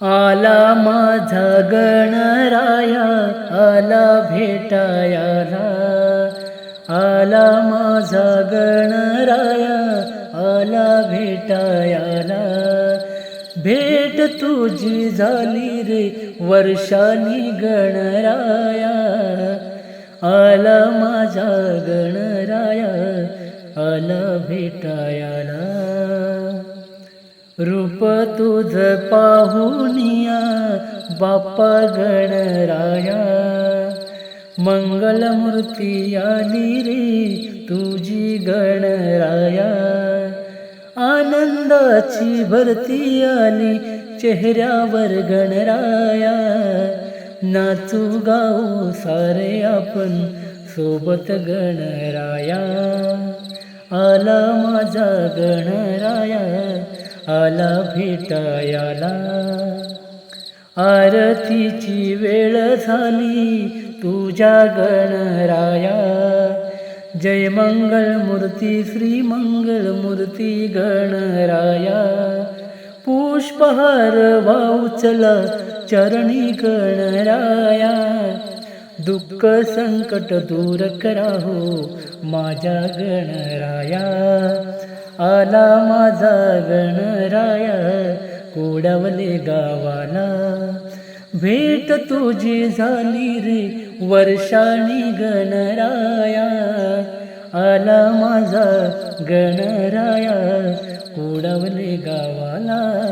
आला माझा गणराया आला भेटायाला आला माझा गणराया आला भेटायाला भेट तुझी झाली रे वर्षानी गणराया. आला माझा गणराया आला भेटायाला रूप तुझ पाहुनिया बाप्पा गणराया मंगलमूर्ती आली रे तुझी गणराया आनंदाची भरती आली चेहऱ्यावर गणराया नाचू गाऊ सारे आपण सोबत गणराया आला माझा गणराया आला भेटायाला. आरतीची वेळ झाली तुझ्या गणराया. जय मंगल मूर्ती श्री मंगल मूर्ती गणराया. पुष्पहार वाउचला चरणी गणराया. दुःख संकट दूर करा हो माझ्या गणराया. आला माझा गणराया कोडवले गावाला. भेट तुझी झाली रे वर्षानी गणराया. आला माझा गणराया कोडवले गावाला.